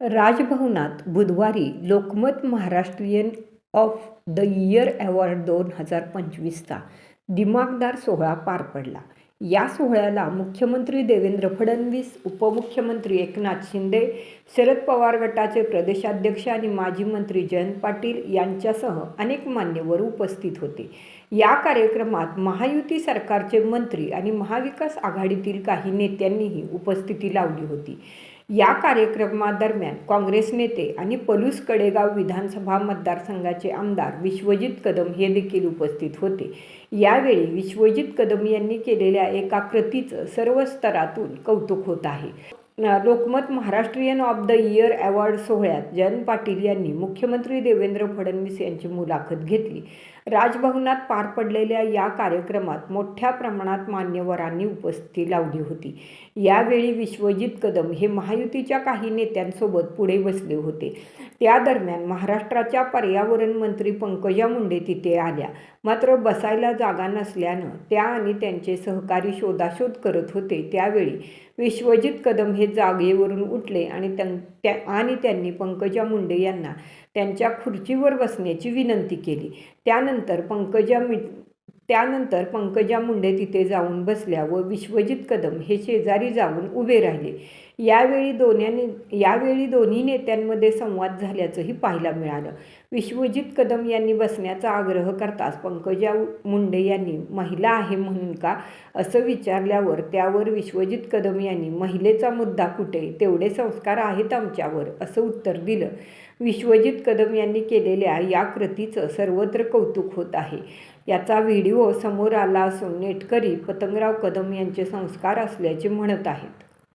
राजभवनात बुधवारी Lokmat Maharashtrian of the year award दोन हजार पंचवीसचा दिमागदार सोहळा पार पडला. या सोहळ्याला मुख्यमंत्री देवेंद्र फडणवीस उपमुख्यमंत्री एकनाथ शिंदे शरद पवार गटाचे प्रदेशाध्यक्ष आणि माजी मंत्री जयंत पाटील यांच्यासह अनेक मान्यवर उपस्थित होते. या कार्यक्रमात महायुती सरकारचे मंत्री आणि महाविकास आघाडीतील काही नेत्यांनीही उपस्थिती लावली होती. या कार्यक्रमादरम्यान काँग्रेस नेते आणि पलूस कडेगाव विधानसभा मतदारसंघाचे आमदार विश्वजित कदम हे देखील उपस्थित होते. यावेळी विश्वजित कदम यांनी केलेल्या एका कृतीचं सर्व स्तरातून कौतुक होत आहे. Lokmat Maharashtrian of the year award सोहळ्यात जयंत पाटील यांनी मुख्यमंत्री देवेंद्र फडणवीस यांची मुलाखत घेतली. राजभवनात पार पडलेल्या या कार्यक्रमात मोठ्या प्रमाणात मान्यवरांनी उपस्थिती लावली होती. यावेळी विश्वजित कदम हे महायुतीच्या काही नेत्यांसोबत पुढे बसले होते. त्या दरम्यान महाराष्ट्राच्या पर्यावरण मंत्री पंकजा मुंडे तिथे आल्या. मात्र बसायला जागा नसल्यानं त्या आणि त्यांचे सहकारी शोधाशोध करत होते. त्यावेळी विश्वजित कदम हे जागेवरून उठले आणि त्यां त्या आणि त्यांनी पंकजा मुंडे यांना त्यांच्या खुर्चीवर बसण्याची विनंती केली. त्यानंतर पंकजा मि त्यानंतर पंकजा मुंडे तिथे जाऊन बसल्या व विश्वजित कदम हे शेजारी जाऊन उभे राहिले. यावेळी दोन्यांनी यावेळी दोन्ही नेत्यांमध्ये संवाद झाल्याचंही पाहायला मिळालं. विश्वजित कदम यांनी बसण्याचा आग्रह करताच पंकजा मुंडे यांनी महिला आहे म्हणून का? असं विचारल्यावर त्यावर विश्वजित कदम यांनी महिलेचा मुद्दा कुठे? तेवढे संस्कार आहेत आमच्यावर असं उत्तर दिलं. विश्वजित कदम यांनी केलेल्या या कृतीचं सर्वत्र कौतुक होत आहे. याचा व्हिडिओ समोर आला असून नेटकरी पतंगराव कदम यांचे संस्कार असल्याचे म्हणत आहेत.